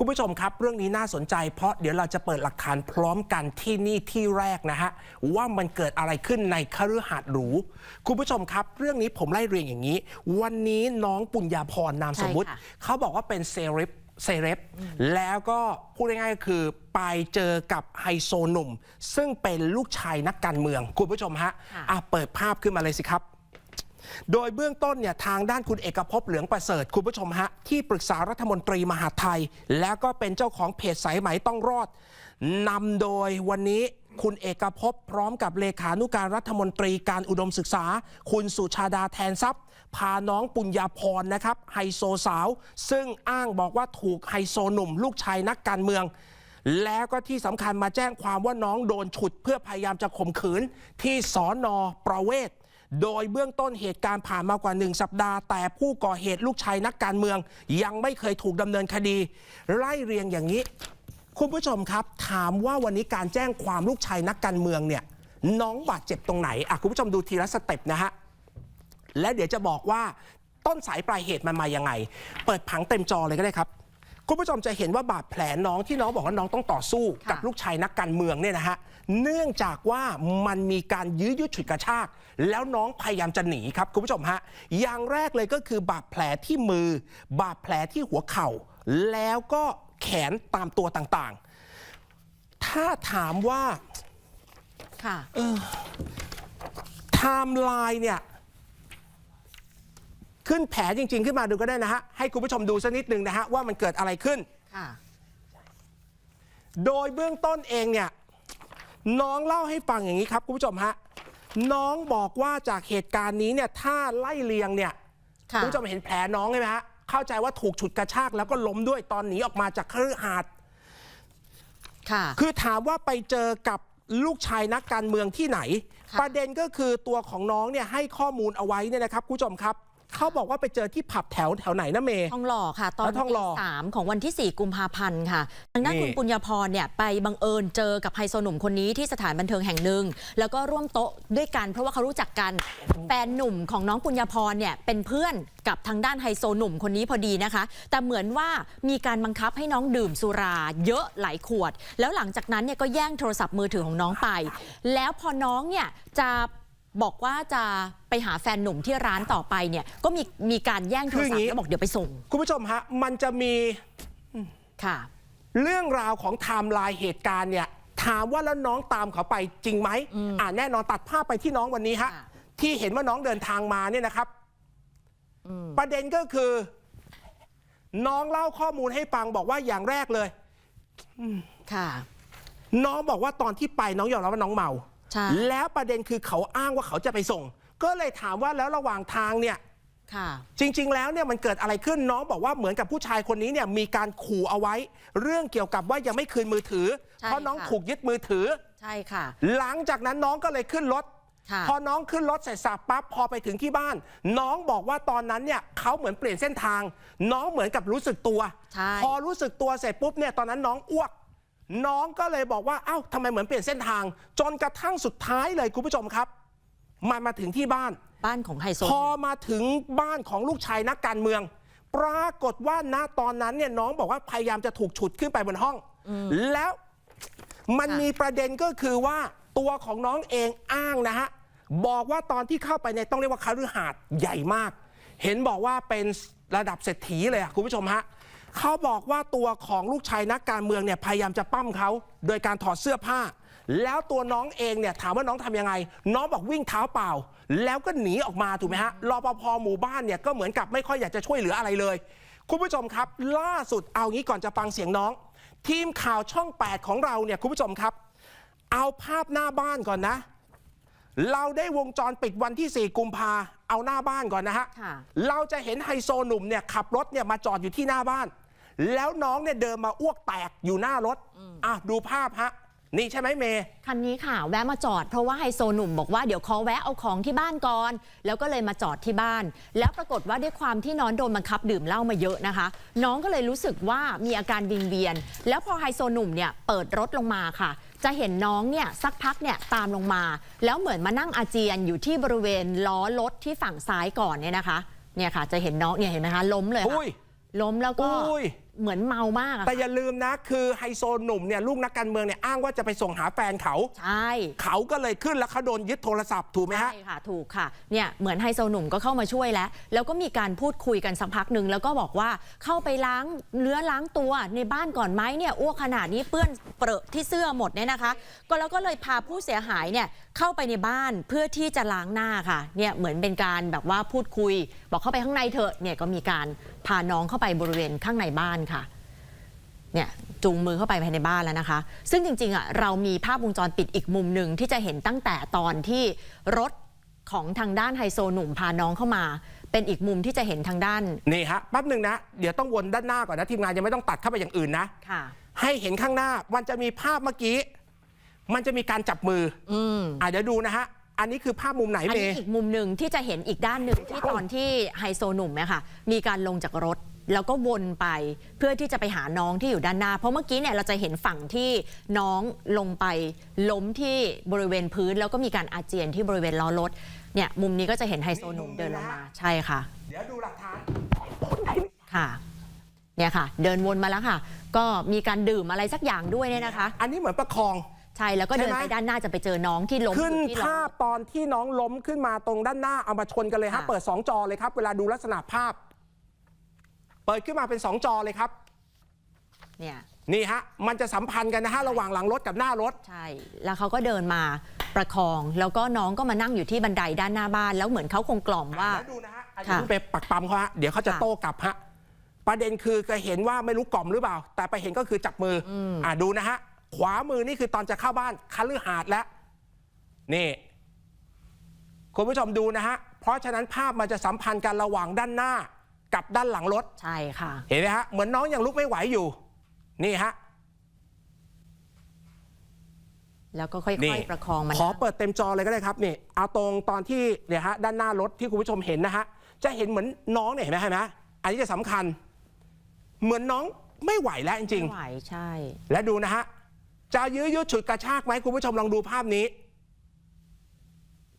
คุณผู้ชมครับ เรื่องนี้น่าสนใจเพราะเดี๋ยวเราจะเปิดหลักฐานพร้อมกันที่นี่ที่แรกนะฮะ ว่ามันเกิดอะไรขึ้นในคฤหาสน์หรู คุณผู้ชมครับ เรื่องนี้ผมไล่เรียงอย่างนี้ วันนี้น้องปุญญาพรนามสมมุติใช่ค่ะเขาบอกว่าเป็นเซเลบเซเลบแล้วก็พูดง่ายๆก็คือไปเจอกับไฮโซหนุ่ม ซึ่งเป็นลูกชายนักการเมือง คุณผู้ชมฮะอะเปิดภาพขึ้นมาเลยสิครับ โดยเบื้องต้นเนี่ยทางด้านคุณเอกภพเหลืองประเสริฐคุณผู้ชมฮะ ที่ปรึกษารัฐมนตรีมหาไทย แล้วก็เป็นเจ้าของเพจสายไหมต้องรอดนำโดยวันนี้คุณเอกภพพร้อมกับเลขานุการรัฐมนตรีการอุดมศึกษา คุณสุชาดาแทนทรัพย์ พาน้องปุญญาพรนะครับไฮโซสาว ซึ่งอ้างบอกว่าถูกไฮโซหนุ่ม ลูกชายนักการเมือง แล้วก็ที่สำคัญมาแจ้งความว่าน้องโดนฉุดเพื่อพยายามจะข่มขืนที่สอนอประเวศ โดยเบื้องต้นเหตุการณ์ผ่านมากว่าหนึ่งสัปดาห์ แต่ผู้ก่อเหตุลูกชายนักการเมือง ยังไม่เคยถูกดำเนินคดี ไล่เรียงอย่างนี้ คุณผู้ชมครับ ถามว่าวันนี้การแจ้งความลูกชายนักการเมืองเนี่ยน้องบาดเจ็บตรงไหนอะคุณผู้ชมดูทีละสเต็ปนะฮะและเดี๋ยวจะบอกว่าต้นสายปลายเหตุมันมายังไง เปิดผังเต็มจอเลยก็ได้ครับคุณผู้ชมจะเห็นว่าบาดแผลน้องที่น้องบอกว่าน้องต้องต่อสู้กับลูกชายนักการเมืองเนี่ยนะฮะ เนื่องจากว่ามันมีการยื้อยุดฉุดกระชาก แล้วน้องพยายามจะหนีครับคุณผู้ชมฮะอย่างแรกเลยก็คือบาดแผลที่มือ บาดแผลที่หัวเข่า แล้วก็แขนตามตัวต่างๆ ถ้าถามว่าค่ะไทม์ไลน์เนี่ยขึ้นแผลจริง ๆ ขึ้นมาดูก็ได้นะฮะ ให้คุณผู้ชมดูสักนิดหนึ่งนะฮะ ว่ามันเกิดอะไรขึ้นค่ะโดยเบื้องต้นเองเนี่ย น้องเล่าให้ฟังอย่างนี้ครับคุณผู้ชมฮะน้องบอกว่าจากเหตุการณ์นี้เนี่ยถ้าไล่เลียงเนี่ยค่ะณผู้ชมเห็นแผลน้องใช่ไหมฮะเข้าใจว่าถูกฉุดกระชากแล้วก็ล้มด้วยตอนหนีออกมาจากคฤหาสน์ค่ะ คือถามว่าไปเจอกับลูกชายนักการเมืองที่ไหนค่ะประเด็นก็คือตัวของน้องเนี่ยให้ข้อมูลเอาไว้เนี่ยนะครับคุณผู้ชมครับ เขาบอกว่าไปเจอที่ผับแถวแถวไหนนะเมย์ทองหล่อค่ะ ตอนแล้วทองหล่อตีสามของวันที่ 4 กุมภาพันธ์ค่ะ ทางด้านนี่คุณปุญญาพรเนี่ยไปบังเอิญเจอกับไฮโซหนุ่มคนนี้ที่สถานบันเทิงแห่งหนึ่ง แล้วก็ร่วมโต๊ะด้วยกัน เพราะว่าเขารู้จักกันแฟนหนุ่มของน้องปุญญาพรเนี่ยเป็นเพื่อนกับทางด้านไฮโซหนุ่มคนนี้พอดีนะคะ แต่เหมือนว่ามีการบังคับให้น้องดื่มสุราเยอะหลายขวด แล้วหลังจากนั้นเนี่ยก็แย่งโทรศัพท์มือถือของน้องไป แล้วพอน้องเนี่ยจะ บอกว่าจะไปหาแฟนหนุ่มที่ร้านต่อไปเนี่ย ก็มีมีการแย่งโทรศัพท์แล้วบอกเดี๋ยวไปส่ง คุณผู้ชมฮะ มันจะมีค่ะ เรื่องราวของไทม์ไลน์เหตุการณ์เนี่ย ถามว่าแล้วน้องตามเขาไปจริงไหมอ่าแน่นอนตัดภาพไปที่น้องวันนี้ฮะค่ะที่เห็นว่าน้องเดินทางมาเนี่ยนะครับประเด็นก็คือ น้องเล่าข้อมูลให้ฟังบอกว่าอย่างแรกเลยค่ะ น้องบอกว่าตอนที่ไปน้องยอมรับว่าน้องเมา ใช่แล้วประเด็นคือเขาอ้างว่าเขาจะไปส่ง ก็เลยถามว่าแล้วระหว่างทางเนี่ยค่ะจริง ๆ แล้วเนี่ยมันเกิดอะไรขึ้นน้องบอกว่าเหมือนกับผู้ชายคนนี้เนี่ยมีการขู่เอาไว้ เรื่องเกี่ยวกับว่ายังไม่คืนมือถือ ใช่เพราะน้องค่ะ ถูกยึดมือถือ ใช่ค่ะ หลังจากนั้นน้องก็เลยขึ้นรถ ค่ะ พอน้องขึ้นรถเสร็จสับปั๊บพอไปถึงที่บ้าน น้องบอกว่าตอนนั้นเนี่ยเขาเหมือนเปลี่ยนเส้นทาง น้องเหมือนกับรู้สึกตัว ใช่ พอรู้สึกตัวเสร็จปุ๊บเนี่ยตอนนั้นน้องอ้วก น้องก็เลยบอกว่าเอ้าทำไมเหมือนเปลี่ยนเส้นทาง จนกระทั่งสุดท้ายเลยคุณผู้ชมครับ มันมาถึงที่บ้าน บ้านของไฮโซพอมาถึงบ้านของลูกชายนักการเมือง ปรากฏว่าณตอนนั้นเนี่ยน้องบอกว่าพยายามจะถูกฉุดขึ้นไปบนห้อง แล้วมันค่ะมีประเด็นก็คือว่าตัวของน้องเองอ้างนะฮะบอกว่าตอนที่เข้าไปในต้องเรียกว่าคฤหาสน์ใหญ่มาก เห็นบอกว่าเป็นระดับเศรษฐีเลยอะคุณผู้ชมฮะ เขาบอกว่าตัวของลูกชายนักการเมืองเนี่ยพยายามจะปั้มเขาโดยการถอดเสื้อผ้า แล้วตัวน้องเองเนี่ยถามว่าน้องทำยังไง น้องบอกวิ่งเท้าเปล่า แล้วก็หนีออกมาถูกไหมฮะรปภหมู่บ้านเนี่ยก็เหมือนกับไม่ค่อยอยากจะช่วยเหลืออะไรเลย คุณผู้ชมครับ ล่าสุดเอางี้ก่อนจะฟังเสียงน้อง ทีมข่าวช่อง 8 ของเราเนี่ยคุณผู้ชมครับ เอาภาพหน้าบ้านก่อนนะ เราได้วงจรปิดวันที่ 4 กุมภาเอาหน้าบ้านก่อนนะฮะค่ะเราจะเห็นไฮโซหนุ่มเนี่ยขับรถเนี่ยมาจอดอยู่ที่หน้าบ้าน แล้วน้องเนี่ยเดินมาอ้วกแตกอยู่หน้ารถอะดูภาพฮะนี่ใช่ไหมเมย์คันนี้ค่ะ แวะมาจอดเพราะว่าไฮโซหนุ่มบอกว่าเดี๋ยวขอแวะเอาของที่บ้านก่อน แล้วก็เลยมาจอดที่บ้าน แล้วปรากฏว่าด้วยความที่น้องโดนบังคับดื่มเหล้ามาเยอะนะคะ น้องก็เลยรู้สึกว่ามีอาการวิงเวียน แล้วพอไฮโซหนุ่มเนี่ยเปิดรถลงมาค่ะ จะเห็นน้องเนี่ยสักพักเนี่ยตามลงมา แล้วเหมือนมานั่งอาเจียนอยู่ที่บริเวณล้อรถที่ฝั่งซ้ายก่อนเนี่ยนะคะเนี่ยค่ะ จะเห็นน้องเนี่ยเห็นไหมคะล้มเลยค่ะอุ้ยล้มแล้วก็อุ้ย เหมือนเมามากอะแต่อย่าลืมนะคือไฮโซหนุ่มเนี่ยลูกนักการเมืองเนี่ยอ้างว่าจะไปส่งหาแฟนเขา ใช่เขาก็เลยขึ้นแล้วเขาโดนยึดโทรศัพท์ถูกไหมฮะ ใช่ค่ะถูกค่ะเนี่ยเหมือนไฮโซหนุ่มก็เข้ามาช่วยแล้ว แล้วก็มีการพูดคุยกันสักพักหนึ่งแล้วก็บอกว่าเข้าไปล้างเนื้อล้างตัวในบ้านก่อนไหมเนี่ยอ้วกขนาดนี้เปื้อนเปรอะที่เสื้อหมดเนี่ยนะคะ ก็แล้วก็เลยพาผู้เสียหายเนี่ยเข้าไปในบ้านเพื่อที่จะล้างหน้าค่ะเนี่ยเหมือนเป็นการแบบว่าพูดคุยบอกเข้าไปข้างในเถอะเนี่ยก็มีการพาน้องเข้าไปบริเวณข้างในบ้านค่ะเนี่ยจูงมือเข้าไปภายในบ้านแล้วนะคะ ซึ่งจริงๆอะเรามีภาพวงจรปิดอีกมุมหนึ่งที่จะเห็นตั้งแต่ตอนที่รถของทางด้านไฮโซหนุ่มพาน้องเข้ามา เป็นอีกมุมที่จะเห็นทางด้านนี่ฮะแป๊บหนึ่งนะ เดี๋ยวต้องวนด้านหน้าก่อนนะ ทีมงานยังไม่ต้องตัดเข้าไปอย่างอื่นนะค่ะ ให้เห็นข้างหน้ามันจะมีภาพเมื่อกี้ มันจะมีการจับมือ อืมอะเดี๋ยวดูนะฮะ อันนี้คือภาพมุมไหนอันเมนี้ย์อีกมุมหนึ่งที่จะเห็นอีกด้านหนึ่งที่ตอนที่ไฮโซหนุ่มเนี่ยค่ะ มีการลงจากรถแล้วก็วนไปเพื่อที่จะไปหาน้องที่อยู่ด้านหน้า เพราะเมื่อกี้เนี่ยเราจะเห็นฝั่งที่น้องลงไปล้มที่บริเวณพื้น แล้วก็มีการอาเจียนที่บริเวณล้อรถเนี่ยมุมนี้ก็จะเห็นไฮโซหนุ่มเดินลงมาใช่ค่ะ เดี๋ยวดูหลักฐาน ค่ะเนี่ยค่ะ เดินวนมาแล้วค่ะ ก็มีการดื่มอะไรสักอย่างด้วยเนี่ยนะคะ อันนี้เหมือนประคอง ใช่แล้วก็เดินใช่ไหมไปด้านหน้าจะไปเจอน้องที่ล้มขึ้นอยู่ที่ล้อภาพตอนที่น้องล้มขึ้นมาตรงด้านหน้าเอามาชนกันเลยฮะค่ะเปิด 2 จอเลยครับ เวลาดูลักษณะภาพ เปิดขึ้นมาเป็น 2 จอเลยครับ เนี่ยนี่ฮะมันจะสัมพันธ์กันนะฮะระหว่างหลังรถกับหน้ารถ ใช่ แล้วเขาก็เดินมาประคอง แล้วก็น้องก็มานั่งอยู่ที่บันไดด้านหน้าบ้าน แล้วเหมือนเขาคงกล่อมว่าแล้วดูนะฮะอันค่ะนี้ไปปักปั๊มเขาฮะเดี๋ยวเขาจะค่ะโต้กลับฮะประเด็นคือก็เห็นว่าไม่รู้กล่อมหรือเปล่า แต่ไปเห็นก็คือจับมืออมอ่าดูนะฮะ ขวามือนี่คือตอนจะเข้าบ้านคฤหาสน์แล้วนี่คุณผู้ชมดูนะฮะ เพราะฉะนั้นภาพมันจะสัมพันธ์กันระหว่างด้านหน้ากับด้านหลังรถ ใช่ค่ะ เห็นไหมฮะ เหมือนน้องยังลุกไม่ไหวอยู่ นี่ฮะ แล้วก็ค่นี่อยๆประคองมันขอเปิดเต็มจอเลยก็ได้ครับนี่เอาตรงตอนที่เนี่ยฮะด้านหน้ารถที่คุณผู้ชมเห็นนะฮะ จะเห็นเหมือนน้องเนี่ยเห็นไหมเห็นไหมอันนี้จะสำคัญ เหมือนน้องไม่ไหวแล้วจริง ไม่ไหวใช่ ๆ และดูนะฮะ จะยื้อยุดฉุดกระชากไหมคุณผู้ชมลองดูภาพนี้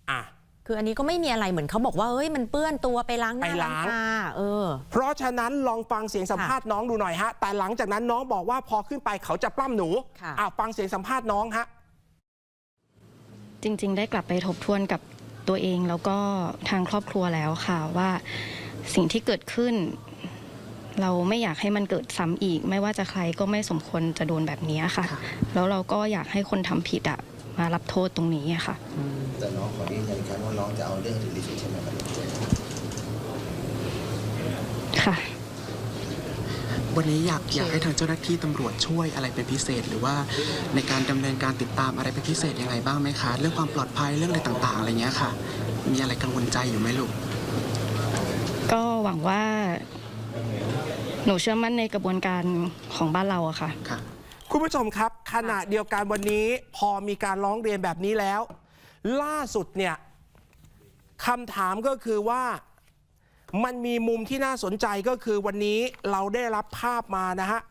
อะ คืออันนี้ก็ไม่มีอะไรเหมือนเขาบอกว่าเอ้ยมันเปื้อนตัวไปล้างหน้าไปล้างตาเออ เพราะฉะนั้นลองฟังเสียงสัมภาษณ์น้องดูหน่อยฮะ แต่หลังจากนั้นน้องบอกว่าพอขึ้นไปเขาจะปล้ำหนูค่ะ อะฟังเสียงสัมภาษณ์น้องฮะ จริงๆ ได้กลับไปทบทวนกับตัวเองแล้วก็ทางครอบครัวแล้วค่ะว่าสิ่งที่เกิดขึ้น เราไม่อยากให้มันเกิดซ้ำอีก ไม่ว่าจะใครก็ไม่สมควรจะโดนแบบนี้ค่ะ แล้วเราก็อยากให้คนทำผิดอะมารับโทษตรงนี้อะค่ะ แต่น้องขอยืนยันอีกครั้งว่าน้องจะเอาเรื่องให้ถึงที่สุดใช่ไหมครับค่ะ วันนี้อยากอยากให้ทางเจ้าหน้าที่ตำรวจช่วยอะไรเป็นพิเศษ หรือว่าในการดำเนินการติดตามอะไรเป็นพิเศษยังไงบ้างไหมคะ เรื่องความปลอดภัยเรื่องอะไรต่างๆอะไรเงี้ยค่ะ มีอะไรกังวลใจอยู่ไหมลูก ก็หวังว่า หนูเชื่อมั่นในกระบวนการของบ้านเราอะค่ะค่ะ คุณผู้ชมครับขณะเดียวกันวันนี้พอมีการร้องเรียนแบบนี้แล้ว ล่าสุดเนี่ยคำถามก็คือว่ามันมีมุมที่น่าสนใจก็คือวันนี้เราได้รับภาพมานะฮะ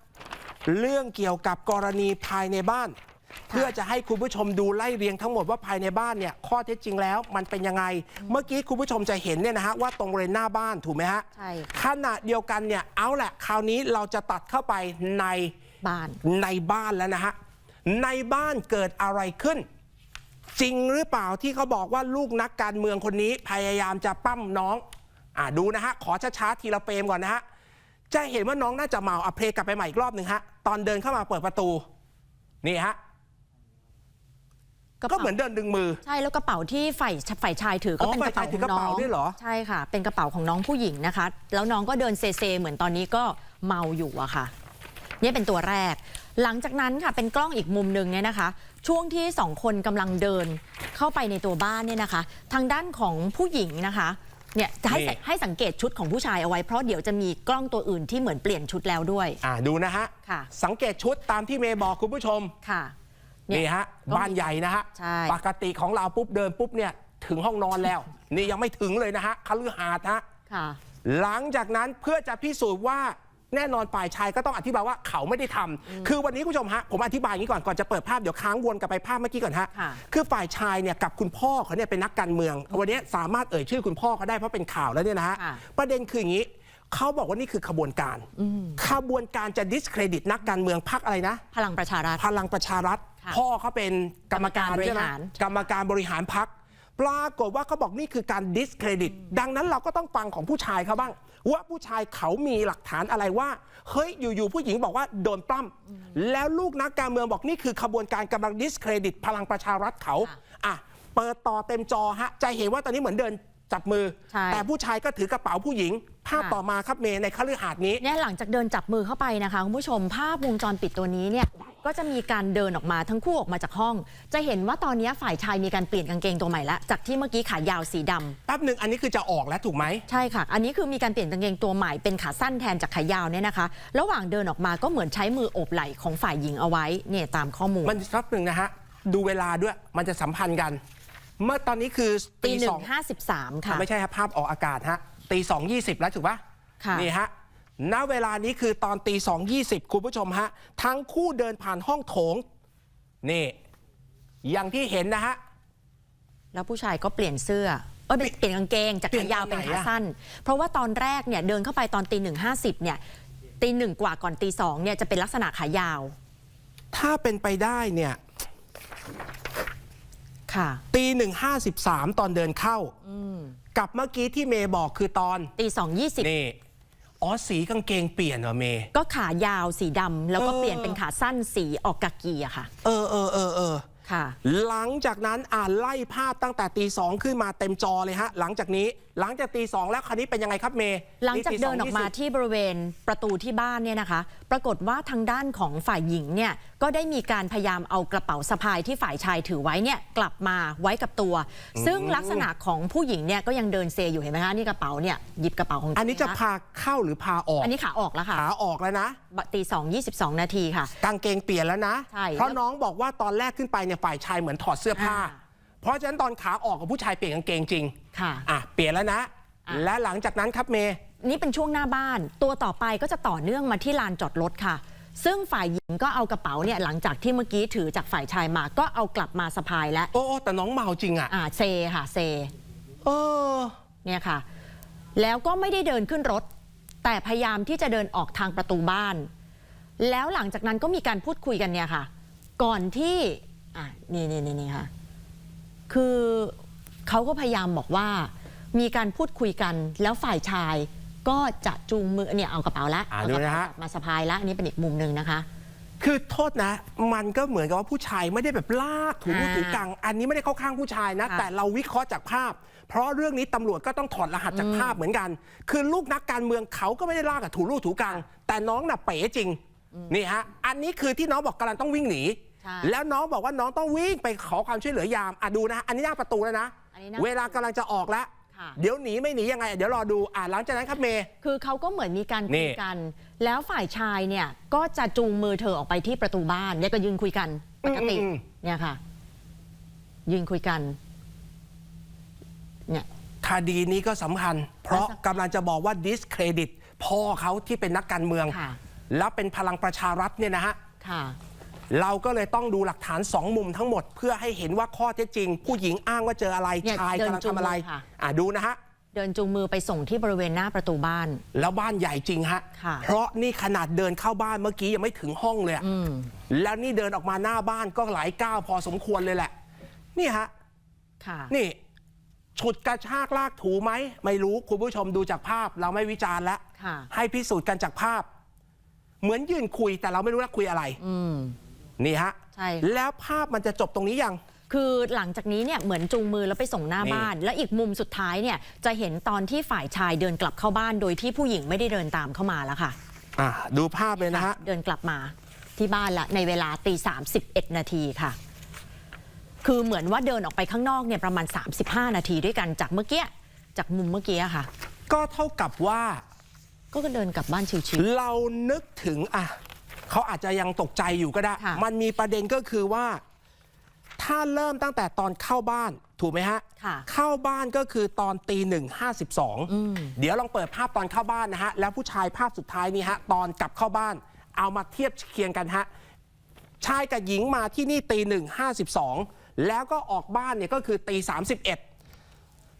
เรื่องเกี่ยวกับกรณีภายในบ้าน เพื่อจะให้คุณผู้ชมดูไล่เรียงทั้งหมดว่าภายในบ้านเนี่ยข้อเท็จจริงแล้วมันเป็นยังไง เมื่อกี้คุณผู้ชมจะเห็นเนี่ยนะฮะว่าตรงบริเวณหน้าบ้านถูกไหมฮะใช่ค่ะขณะเดียวกันเนี่ยเอาแหละคราวนี้เราจะตัดเข้าไปในบ้านในบ้านแล้วนะฮะในบ้านเกิดอะไรขึ้น จริงหรือเปล่าที่เขาบอกว่าลูกนักการเมืองคนนี้พยายามจะปั้มน้องอ่าดูนะฮะขอช้าๆทีละเฟรมก่อนนะฮะจะเห็นว่าน้องน่าจะเมาอะเพลงกลับไปใหม่อีกรอบหนึ่งฮะตอนเดินเข้ามาเปิดประตูนี่ฮะระ ก็ป๋าเหมือนเดินดึงมือ ใช่แล้วกระเป๋าที่ฝ่ายฝ่ายชายถือก็อ๋อเป็นกระเป๋าฝ่ายชายถืขออกงระน้เป๋าองด้วยเหรอใช่ค่ะ เป็นกระเป๋าของน้องผู้หญิงนะคะ แล้วน้องก็เดินเซเซเหมือนตอนนี้ก็เมาอยู่อะค่ะ นี่เป็นตัวแรก หลังจากนั้นค่ะเป็นกล้องอีกมุมหนึ่งเนี่ยนะคะ ช่วงที่สองคนกำลังเดินเข้าไปในตัวบ้านเนี่ยนะคะ ทางด้านของผู้หญิงนะคะเนี่ยจะให้นี่ให้สังเกตชุดของผู้ชายเอาไว้เพราะเดี๋ยวจะมีกล้องตัวอื่นที่เหมือนเปลี่ยนชุดแล้วด้วย อ่าดูนะฮะค่ะ สังเกตชุดตามที่เมย์บอกคุณผู้ชมค่ะ นี่ฮะก็มีบ้านใหญ่นะฮะใช่ปกติของเราปุ๊บเดินปุ๊บเนี่ยถึงห้องนอนแล้ว นี่ยังไม่ถึงเลยนะฮะคฤหาสน์ฮะค่ะหลังจากนั้นเพื่อจะพิสูจน์ว่าแน่นอนฝ่ายชายก็ต้องอธิบายว่าเขาไม่ได้ทำคือวันนี้คุณผู้ชมฮะผมอธิบายอย่างนี้ก่อนก่อนจะเปิดภาพเดี๋ยวค้างวนกลับไปภาพเมื่อกี้ก่อนฮะค่ะคือฝ่ายชายเนี่ยกับคุณพ่อเขาเนี่ยเป็นนักการเมือง วันนี้สามารถเอ่ยชื่อคุณพ่อเขาได้เพราะเป็นข่าวแล้วเนี่ยนะฮะค่ะประเด็นคืออย่างนี้เขาบอกว่านี่คือขบวนการขบวนการจะ discredit นักการเมืองพรรคอะไรนะ พลังประชารัฐพลังประชารัฐค่ะ พ่อเขาเป็นกรรมการกรรมการบริใช่ไหมหารกรรมการบริหารพักปรากฏว่าเขาบอกนี่คือการ discredit ดังนั้นเราก็ต้องฟังของผู้ชายเขาบ้าง ว่าผู้ชายเขามีหลักฐานอะไรว่า เฮ้ย อยู่ๆผู้หญิงบอกว่าโดนปล้ำแล้วลูกนักการเมืองบอกนี่คือขบวนการกำลัง discredit พลังประชารัฐเขาอะเปิดต่อเต็มจอฮะจะเห็นว่าตอนนี้เหมือนเดินจับมือใช่แต่ผู้ชายก็ถือกระเป๋าผู้หญิง ภาพค่ะต่อมาครับเมย์ในคฤหาสน์นี้เนี่ยหลังจากเดินจับมือเข้าไปนะคะคุณผู้ชมภาพวงจรปิดตัวนี้เนี่ยก็จะมีการเดินออกมาทั้งคู่ออกมาจากห้อง จะเห็นว่าตอนนี้ฝ่ายชายมีการเปลี่ยนกางเกงตัวใหม่แล้วจากที่เมื่อกี้ขายาวสีดำแป๊บหนึ่งอันนี้คือจะออกแล้วถูกไหมใช่ค่ะ อันนี้คือมีการเปลี่ยนกางเกงตัวใหม่เป็นขาสั้นแทนจากขายาวเนี่ยนะคะ ระหว่างเดินออกมาก็เหมือนใช้มือโอบไหล่ของฝ่ายหญิงเอาไว้เนี่ยตามข้อมูลมันแป๊บหนึ่งนะฮะดูเวลาด้วยมันจะสัมพันธ์กัน เมื่อตอนนี้คือตีหนึ่สองงห้าสิบสามค่ะไม่ใช่ครับภาพออกอากาศฮะ ตีสองยี่สิบแล้วถูกปะค่ะ นี่ฮะณเวลานี้คือตอนตีสองยี่สิบคุณผู้ชมฮะ ทั้งคู่เดินผ่านห้องโถง นี่ อย่างที่เห็นนะฮะ แล้วผู้ชายก็เปลี่ยนเสื้อเอ้ยเปลี่ยนกางเกงจากเปลี่ขายนยาวตอนเป็นไหนขาอะ สั้น เพราะว่าตอนแรกเนี่ยเดินเข้าไปตอนตีหนึ่งห้าสิบเนี่ยตีหนึ่งกว่าก่อนตีสองเนี่ยจะเป็นลักษณะขายาว ถ้าเป็นไปได้เนี่ยค่ะ ตีหนึ่งห้าสิบสามตอนเดินเข้ากับเมื่อกี้ที่เมย์บอกคือตอนตีสองยี่สิบนี่อ๋อสีกางเกงเปลี่ยนเหรอเมย์ก็ขายาวสีดำแล้วก็เออเปลี่ยนเป็นขาสั้นสีออกกากีอะค่ะ เออเออเออเออค่ะ หลังจากนั้นอ่านไล่ภาพตั้งแต่ตีสองขึ้นมาเต็มจอเลยฮะ หลังจากนี้ หลังจากตีสองแล้วคันนี้เป็นยังไงครับเมย์หลังจากเดินออกมาตี2:20ที่บริเวณประตูที่บ้านเนี่ยนะคะ ปรากฏว่าทางด้านของฝ่ายหญิงเนี่ยก็ได้มีการพยายามเอากระเป๋าสะพายที่ฝ่ายชายถือไว้เนี่ยกลับมาไว้กับตัว ซึ่งลักษณะของผู้หญิงเนี่ยก็ยังเดินเซอยู่เห็นไหมคะนี่กระเป๋าเนี่ยหยิบกระเป๋าของอันนี้จะตัวเงพาเข้าหรือพาออกอันนี้ขาออกแล้วค่ะขาออกแล้วนะตีสองยี่สิบสองนาทีค่ะ กางเกงเปลี่ยนแล้วนะใช่เพราะน้องบอกว่าตอนแรกขึ้นไปเนี่ยฝ่ายชายเหมือนถอดเสื้อผ้าอ่าเพราะฉะนั้นตอนขาออกกับผู้ชายเปลี่ยนกางเกงจริง ค่ะ อะเปลี่ยนแล้วนะ อะ และหลังจากนั้นครับเมย์ นี่เป็นช่วงหน้าบ้าน ตัวต่อไปก็จะต่อเนื่องมาที่ลานจอดรถค่ะ ซึ่งฝ่ายหญิงก็เอากระเป๋าเนี่ยหลังจากที่เมื่อกี้ถือจากฝ่ายชายมาก็เอากลับมาสะพายแล้วโอ้โอ้แต่น้องเมาจริงอะอ่าเซค่ะเซ เออ เนี่ยค่ะ แล้วก็ไม่ได้เดินขึ้นรถ แต่พยายามที่จะเดินออกทางประตูบ้าน แล้วหลังจากนั้นก็มีการพูดคุยกันเนี่ยค่ะ ก่อนที่ อะ นี่นี่นี่นี่ค่ะ คือ เขาก็พยายามบอกว่า มีการพูดคุยกันแล้วฝ่ายชายก็จะจูงมือเนี่ยเอากระเป๋าละอะเอาดูกระนะเป๋าฮะกลับมาสะพายละอันนี้เป็นอีกมุมหนึ่งนะคะ คือโทษนะ มันก็เหมือนกับว่าผู้ชายไม่ได้แบบลากถูรูอ่าถูกัง อันนี้ไม่ได้เข้าข้างผู้ชายนะค่ะแต่เราวิเคราะห์จากภาพ เพราะเรื่องนี้ตำรวจก็ต้องถอดรหัสจากภาพเหมือนกัน คือลูกนักการเมืองเขาก็ไม่ได้ลากกับถูรูถูกัง แต่น้องน่ะเป๋จริงนี่ฮะอันนี้คือที่น้องบอกกำลังต้องวิ่งหนีใช่แล้วน้องบอกว่าน้องต้องวิ่งไปขอความช่วยเหลือยามอะดูนะฮะอันนี้หน้าประตูแล้วนะ อันนี้หน้าเวลากำลังจะออกแล้ว ค่ะ เดี๋ยวหนีไม่หนียังไง เดี๋ยวรอดูอะหลังจากนั้นครับเมย์ คือเขาก็เหมือนมีการนี่ คุยกัน แล้วฝ่ายชายเนี่ยก็จะจูงมือเธอออกไปที่ประตูบ้านเนี่ยก็ยืนคุยกันปกติอืมเนี่ยค่ะ ยืนคุยกัน เนี่ย คดีนี้ก็สำคัญ เพราะกำลังจะบอกว่า discredit พ่อเขาที่เป็นนักการเมือง ค่ะ แล้วเป็นพลังประชารัฐเนี่ยนะฮะ ค่ะ เราก็เลยต้องดูหลักฐานสองมุมทั้งหมด เพื่อให้เห็นว่าข้อเท็จจริง ผู้หญิงอ้างว่าเจออะไรเนี่ยชายเดินกำลังจูงทำอะไรมือค่ะ อะดูนะฮะ เดินจูงมือไปส่งที่บริเวณหน้าประตูบ้าน แล้วบ้านใหญ่จริงฮะ ค่ะ เพราะนี่ขนาดเดินเข้าบ้านเมื่อกี้ยังไม่ถึงห้องเลยอะอืมแล้วนี่เดินออกมาหน้าบ้านก็หลายก้าวพอสมควรเลยแหละ นี่ฮะ ค่ะ นี่ฉุดกระชากลากถูไหม ไม่รู้คุณผู้ชมดูจากภาพเราไม่วิจารณ์แล้วค่ะ ให้พิสูจน์กันจากภาพ เหมือนยืนคุยแต่เราไม่รู้ว่าคุยอะไร อืม นี่ฮะใช่ค่ะ แล้วภาพมันจะจบตรงนี้ยัง คือหลังจากนี้เนี่ยเหมือนจูงมือแล้วไปส่งหน้านี่ บ้าน แล้วอีกมุมสุดท้ายเนี่ยจะเห็นตอนที่ฝ่ายชายเดินกลับเข้าบ้านโดยที่ผู้หญิงไม่ได้เดินตามเข้ามาแล้วค่ะ อะดูภาพเลยนะฮะ เดินกลับมาที่บ้านละในเวลาตีสามสิบเอ็ดนาทีค่ะ คือเหมือนว่าเดินออกไปข้างนอกเนี่ยประมาณ 35 นาทีด้วยกันจากเมื่อกี้จากมุมเมื่อกี้อะค่ะ ก็เท่ากับว่าก็เดินกลับบ้านชิวเรานึกถึงอะ เขาอาจจะยังตกใจอยู่ก็ได้ ค่ะ มันมีประเด็นก็คือว่า ถ้าเริ่มตั้งแต่ตอนเข้าบ้านถูกไหมฮะ ค่ะ เข้าบ้านก็คือตอนตีหนึ่งห้าสิบสองอืมเดี๋ยวลองเปิดภาพตอนเข้าบ้านนะฮะ แล้วผู้ชายภาพสุดท้ายนี่ฮะ ตอนกลับเข้าบ้าน เอามาเทียบเคียงกันฮะ ชายกับหญิงมาที่นี่ตีหนึ่งห้าสิบสองแล้วก็ออกบ้านเนี่ยก็คือตีสามสิบเอ็ด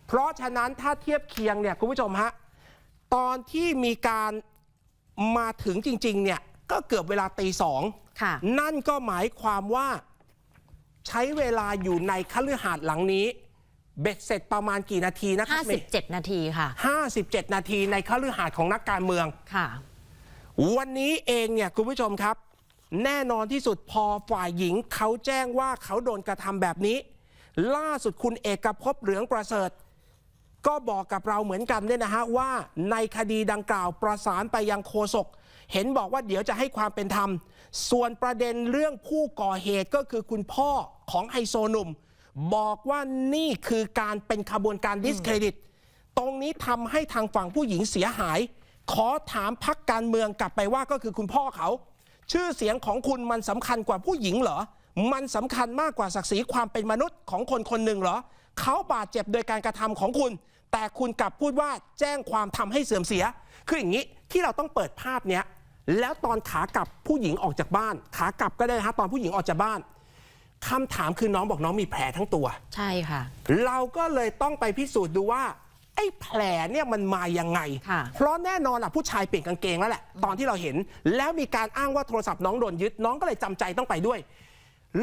เพราะฉะนั้นถ้าเทียบเคียงเนี่ยคุณผู้ชมฮะ ตอนที่มีการมาถึงจริง ๆ เนี่ย ก็เกือบเวลาตีสองค่ะนั่นก็หมายความว่า ใช้เวลาอยู่ในคฤหาสน์หลังนี้ เบ็ดเสร็จประมาณกี่นาทีนะครับเมย์57 นาทีค่ะ 57 นาทีในคฤหาสน์ของนักการเมืองค่ะ วันนี้เองเนี่ยคุณผู้ชมครับ แน่นอนที่สุดพอฝ่ายหญิงเขาแจ้งว่าเขาโดนกระทำแบบนี้ ล่าสุดคุณเอกภพเหลืองประเสริฐก็บอกกับเราเหมือนกันเนี่ยนะฮะว่าในคดีดังกล่าวประสานไปยังโฆษก เห็นบอกว่าเดี๋ยวจะให้ความเป็นธรรม ส่วนประเด็นเรื่องผู้ก่อเหตุก็คือคุณพ่อของไฮโซหนุ่ม บอกว่านี่คือการเป็นขบวนการดิสเครดิต ตรงนี้ทำให้ทางฝั่งผู้หญิงเสียหาย ขอถามพักการเมืองกลับไปว่าก็คือคุณพ่อเขา ชื่อเสียงของคุณมันสำคัญกว่าผู้หญิงเหรอ มันสำคัญมากกว่าศักดิ์ศรีความเป็นมนุษย์ของคนคนหนึ่งเหรอเขาบาดเจ็บโดยการกระทำของคุณแต่คุณกลับพูดว่าแจ้งความทำให้เสื่อมเสีย คืออย่างนี้ที่เราต้องเปิดภาพเนี้ย แล้วตอนขากลับผู้หญิงออกจากบ้าน ขากลับก็ได้นะฮะตอนผู้หญิงออกจากบ้านคำถามคือน้องบอกน้องมีแผลทั้งตัว ใช่ค่ะ เราก็เลยต้องไปพิสูจน์ดูว่าไอ้แผลเนี่ยมันมายังไง ค่ะเพราะแน่นอนอะผู้ชายเปลี่ยนกางเกงแล้วแหละ ตอนที่เราเห็น แล้วมีการอ้างว่าโทรศัพท์น้องโดนยึดน้องก็เลยจำใจต้องไปด้วย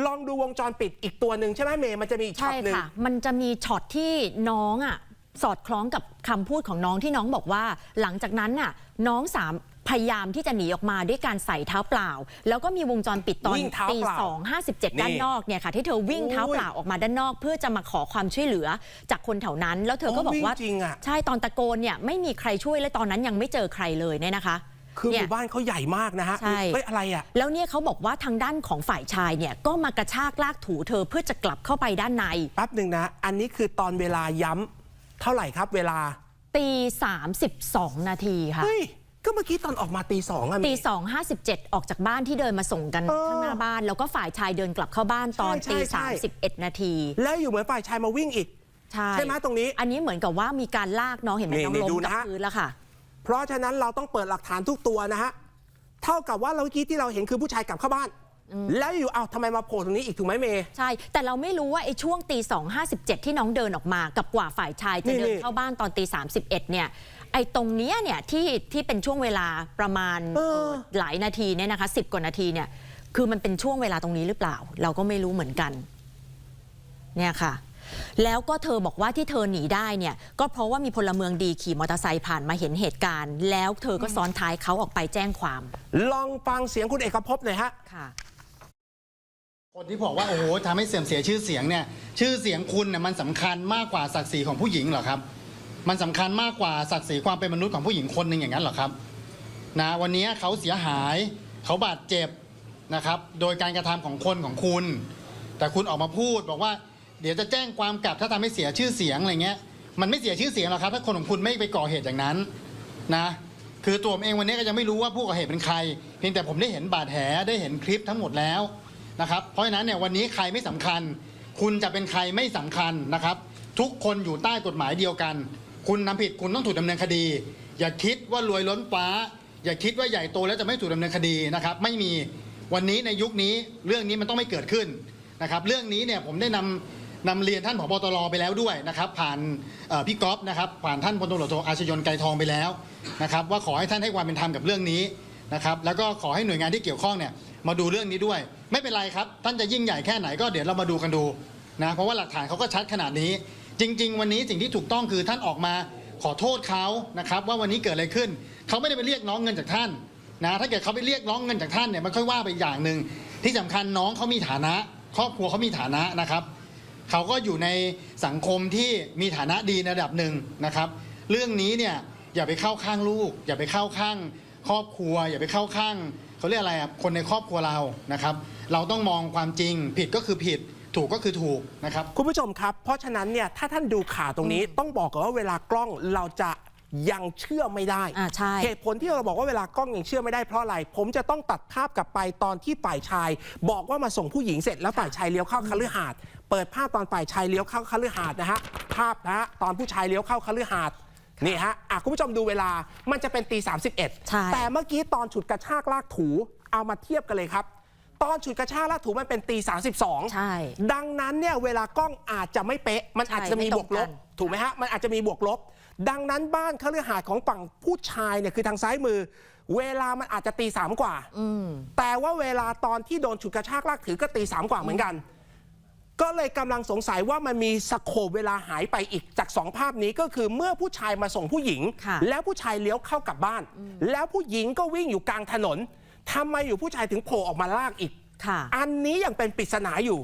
ลองดูวงจรปิดอีกตัวหนึ่งใช่ไหมเมย์มันจะมีอีกช็อใช่ตหนึ่ง ค่ะ มันจะมีช็อตที่น้องอะสอดคล้องกับคำพูดของน้องที่น้องบอกว่า หลังจากนั้นน่ะน้องสาม พยายามที่จะหนีออกมาด้วยการใส่เท้าเปล่า แล้วก็มีวงจรปิดตอนวิ่งเท้าตีเปล่าสองห้าสิบเจ็ดนี่ ด้านนอกเนี่ยค่ะที่เธอวิ่งเท้าโอ้ยเปล่าออกมาด้านนอก เพื่อจะมาขอความช่วยเหลือจากคนแถวนั้น แล้วเธอก็บอกว่าวิ่งจริงอะใช่ตอนตะโกนเนี่ยไม่มีใครช่วยและตอนนั้นยังไม่เจอใครเลยเนี่ยนะคะคือหเนี่ย มู่บ้านเขาใหญ่มากนะฮะใช่ เฮ้ยอะไรอะ แล้วเนี่ยเขาบอกว่าทางด้านของฝ่ายชายเนี่ยก็มากระชากลากถูเธอเพื่อจะกลับเข้าไปด้านในแป๊บหนึ่งนะ อันนี้คือตอนเวลาย้ำเท่าไหร่ครับเวลา ตีสามสิบสองนาทีค่ะ เฮ้ย ก็เมื่อกี้ตอนออกมาตีสองอะเมตีย์สองห้าสิบเจ็ดออกจากบ้านที่เดินมาส่งกันเออข้างหน้าบ้าน แล้วก็ฝ่ายชายเดินกลับเข้าบ้านตอนใช่ตีใช่สามสิบเอ็ดนาทีแล้วอยู่เหมือนฝ่ายชายมาวิ่งอีก ใช่ใช่ไหมตรงนี้อันนี้เหมือนกับว่ามีการลากน้องเห็นไหมนี่น้องนี่ล้มดูกับนะฮะ พื้นแล้วค่ะ เพราะฉะนั้นเราต้องเปิดหลักฐานทุกตัวนะฮะ เท่ากับว่าเราเมื่อกี้ที่เราเห็นคือผู้ชายกลับเข้าบ้าน แล้วอยู่เอาทำไมมาโผล่ตรงนี้อีกถูกไหมเมย์ ใช่ แต่เราไม่รู้ว่าไอ้ช่วงตีสองห้าสิบเจ็ดที่น้องเดินออกมา กับกว่าฝ่ายชายจะนี่เดินนี่เข้าบ้านตอนตีสามสิบเอ็ดเนี่ย ไอ้ตรงเนี้ยเนี่ยที่ที่เป็นช่วงเวลาประมาณเออเอ่อหลายนาทีเนี่ยนะคะสิบกว่านาทีเนี่ยคือมันเป็นช่วงเวลาตรงนี้หรือเปล่า เราก็ไม่รู้เหมือนกัน เนี่ยค่ะ แล้วก็เธอบอกว่าที่เธอหนีได้เนี่ย ก็เพราะว่ามีพลเมืองดีขี่มอเตอร์ไซค์ผ่านมาเห็นเหตุการณ์ แล้วเธอก็ซ้อนท้ายเขาออกไปแจ้งความลองฟังเสียงคุณเอกภพหน่อยฮะ ค่ะ คนที่บอกว่าโอ้โหทำให้เสื่อมเสียชื่อเสียงเนี่ยชื่อเสียงคุณเนี่ยมันสำคัญมากกว่าศักดิ์ศรีของผู้หญิงเหรอครับ มันสำคัญมากกว่าศักดิ์ศรีความเป็นมนุษย์ของผู้หญิงคนหนึ่งอย่างนั้นเหรอครับนะวันนี้เขาเสียหายเขาบาดเจ็บนะครับ โดยการกระทำของคนของคุณ แต่คุณออกมาพูดบอกว่าเดี๋ยวจะแจ้งความกลับถ้าทำให้เสียชื่อเสียงอะไรเงี้ยมันไม่เสียชื่อเสียงหรอกครับ ถ้าคนของคุณไม่ไปก่อเหตุอย่างนั้นนะคือตัวผมเองวันนี้ก็ยังไม่รู้ว่าผู้ก่อเหตุเป็นใคร เพียงแต่ผมได้เห็นบาดแผลได้เห็นคลิปทั้งหมดแล้วนะครับ เพราะฉะนั้นเนี่ยวันนี้ใครไม่สำคัญ คุณจะเป็นใครไม่สำคัญนะครับ ทุกคนอยู่ใต้กฎหมายเดียวกัน คุณทำผิดคุณต้องถูกดำเนินคดี อย่าคิดว่ารวยล้นฟ้า อย่าคิดว่าใหญ่โตแล้วจะไม่ถูกดำเนินคดีนะครับไม่มีวันนี้ในยุคนี้เรื่องนี้มันต้องไม่เกิดขึ้นนะครับเรื่องนี้เนี่ยผมได้นำนำเรียนท่านผบตรไปแล้วด้วยนะครับผ่านพี่ก๊อฟนะครับผ่านท่านพลตำรวจโทอาชญนไกรทองไปแล้วนะครับว่าขอให้ท่านให้ความเป็นธรรมกับเรื่องนี้นะครับแล้วก็ขอให้หน่วยงานที่เกี่ยวข้องเนี่ยมาดูเรื่องนี้ด้วย ไม่เป็นไรครับ ท่านจะยิ่งใหญ่แค่ไหนก็เดี๋ยวเรามาดูกันดูนะเพราะว่าหลักฐานเขาก็ชัดขนาดนี้ จริง ๆ วันนี้สิ่งที่ถูกต้องคือท่านออกมาขอโทษเขานะครับ ว่าวันนี้เกิดอะไรขึ้น เขาไม่ได้ไปเรียกน้องเงินจากท่านนะถ้าเกิดเขาไปเรียกน้องเงินจากท่านเนี่ยมันค่อยว่าไปอย่างหนึ่งที่สำคัญน้องเขามีฐานะ ครอบครัวเขามีฐานะนะครับเขาก็อยู่ในสังคมที่มีฐานะดีในระดับหนึ่งนะครับ เรื่องนี้เนี่ยอย่าไปเข้าข้างลูก อย่าไปเข้าข้างครอบครัว อย่าไปเข้าข้างเขาเรียกอะไรอะคนในครอบครัวเรานะครับ เราต้องมองความจริงผิดก็คือผิด ถูกก็คือถูกนะครับ คุณผู้ชมครับ เพราะฉะนั้นเนี่ยถ้าท่านดูข่าวตรงนี้ต้องบอกก่อนว่าเวลากล้องเราจะยังเชื่อไม่ได้ อ่าใช่ เหตุผลที่เราบอกว่าเวลากล้องยังเชื่อไม่ได้เพราะอะไร ผมจะต้องตัดภาพกลับไปตอนที่ฝ่ายชาย บอกว่ามาส่งผู้หญิงเสร็จแล้วฝ่ายชายเลี้ยวเข้าคฤหาสน์เปิดภาพตอนฝ่ายชายเลี้ยวเข้าคฤหาสน์นะฮะภาพนะฮะตอนผู้ชายเลี้ยวเข้าคฤหาสน์นี่ฮะอะคุณผู้ชมดูเวลามันจะเป็นตีใช่31แต่เมื่อกี้ตอนฉุดกระชากลากถูเอามาเทียบกันเลยครับ ตอนฉุดกระชากลากถูมันเป็นตี32ใช่ ดังนั้นเนี่ยเวลากล้องอาจจะไม่เป๊ะ มันอาจจะมีบวกลบใช่ไม่ตรงกันถูกไหมฮะ มันอาจจะมีบวกลบ ดังนั้นบ้านคฤหาสน์ของฝั่งผู้ชายเนี่ยคือทางซ้ายมือ เวลามันอาจจะตีสามกว่าอืมแต่ว่าเวลาตอนที่โดนฉุดกระชากลากถือก็ตีสามกว่าเหมือนกัน ก็เลยกำลังสงสัยว่ามันมีสโคปเวลาหายไปอีกจากสองภาพนี้ก็คือเมื่อผู้ชายมาส่งผู้หญิงค่ะแล้วผู้ชายเลี้ยวเข้ากลับบ้าน แล้วผู้หญิงก็วิ่งอยู่กลางถนน ทำไมอยู่ผู้ชายถึงโผล่ออกมาลากอีก ค่ะ อันนี้ยังเป็นปริศนาอยู่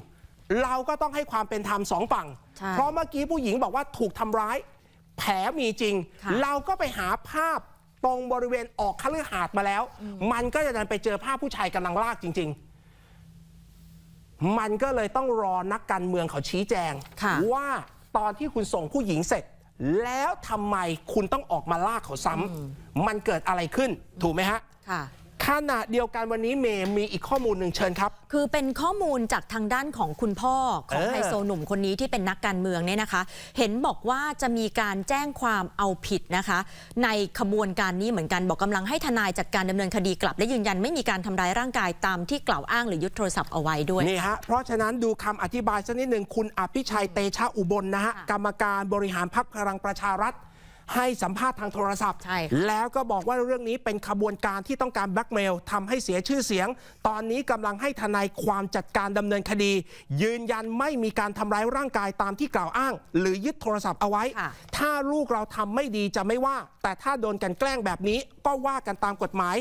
เราก็ต้องให้ความเป็นธรรมสองฝั่ง ใช่เพราะเมื่อกี้ผู้หญิงบอกว่าถูกทำร้าย แผลมีจริง ค่ะ เราก็ไปหาภาพตรงบริเวณออกคฤหาสน์มาแล้ว มันก็จะดันไปเจอภาพผู้ชายกำลังลากจริง ๆ มันก็เลยต้องรอนักการเมืองเขาชี้แจง ค่ะ ว่าตอนที่คุณส่งผู้หญิงเสร็จ แล้วทำไมคุณต้องออกมาลากเขาซ้ำมันเกิดอะไรขึ้นถูกไหมฮะ ค่ะ ขณะเดียวกันวันนี้เมย์มีอีกข้อมูลหนึ่งเชิญครับ คือเป็นข้อมูลจากทางด้านของคุณพ่อของเออไฮโซหนุ่มคนนี้ที่เป็นนักการเมืองเนี่ยนะคะ เห็นบอกว่าจะมีการแจ้งความเอาผิดนะคะ ในขบวนการนี้เหมือนกันบอกกำลังให้ทนายจัดการดำเนินคดีกลับ และยืนยันไม่มีการทำร้ายร่างกายตามที่กล่าวอ้างหรือยึดโทรศัพท์เอาไว้ด้วยนี่ฮะเพราะฉะนั้นดูคำอธิบายสักนิดหนึ่งคุณอภิชัยเตชะอุบลนะฮะค่ะกรรมการบริหารพักพลังประชารัฐ ให้สัมภาษณ์ทางโทรศัพท์ ใช่ค่ะ แล้วก็บอกว่าเรื่องนี้เป็นขบวนการที่ต้องการแบล็กเมลทำให้เสียชื่อเสียง ตอนนี้กำลังให้ทนายความจัดการดำเนินคดี ยืนยันไม่มีการทำร้ายร่างกายตามที่กล่าวอ้าง หรือยึดโทรศัพท์เอาไว้ ค่ะ ถ้าลูกเราทำไม่ดีจะไม่ว่า แต่ถ้าโดนกลันแกล้งแบบนี้ก็ว่ากันตามกฎหมาย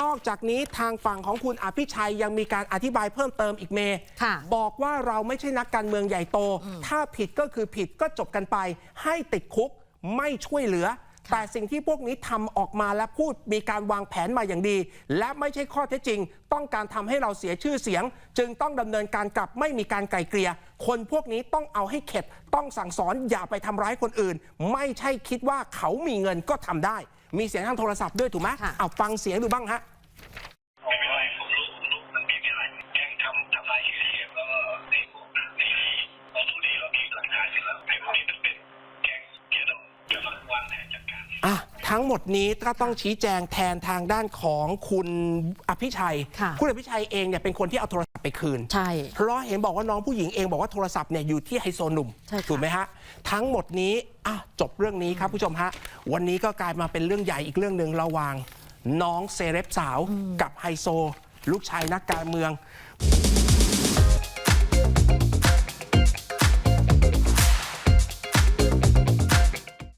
นอกจากนี้ทางฝั่งของคุณอภิชัยยังมีการอธิบายเพิ่มเติมอีกเมค่ะ บอกว่าเราไม่ใช่นักการเมืองใหญ่โต ถ้าผิดก็คือผิดก็จบกันไป ให้ติดคุก ไม่ช่วยเหลือ แต่สิ่งที่พวกนี้ทำออกมาและพูดมีการวางแผนมาอย่างดี และไม่ใช่ข้อเท็จจริง ต้องการทำให้เราเสียชื่อเสียง จึงต้องดำเนินการกลับไม่มีการไกลเกลี่ยคนพวกนี้ต้องเอาให้เข็ด ต้องสั่งสอนอย่าไปทำร้ายคนอื่น ไม่ใช่คิดว่าเขามีเงินก็ทำได้ มีเสียงทางโทรศัพท์ด้วยถูกไหมค่ะเอาฟังเสียงดูบ้างฮะ หมดนี้ก็ต้องชี้แจงแทนทางด้านของคุณอภิชัย ค่ะ คุณอภิชัยเองเนี่ยเป็นคนที่เอาโทรศัพท์ไปคืน ใช่ เพราะเห็นบอกว่าน้องผู้หญิงเองบอกว่าโทรศัพท์เนี่ยอยู่ที่ไฮโซหนุ่มใช่ค่ะ ถูกไหมฮะ ทั้งหมดนี้อะจบเรื่องนี้ครับผู้ชมฮะ วันนี้ก็กลายมาเป็นเรื่องใหญ่อีกเรื่องหนึ่งระหว่าง น้องเซเลบสาวกับไฮโซ ลูกชายนักการเมือง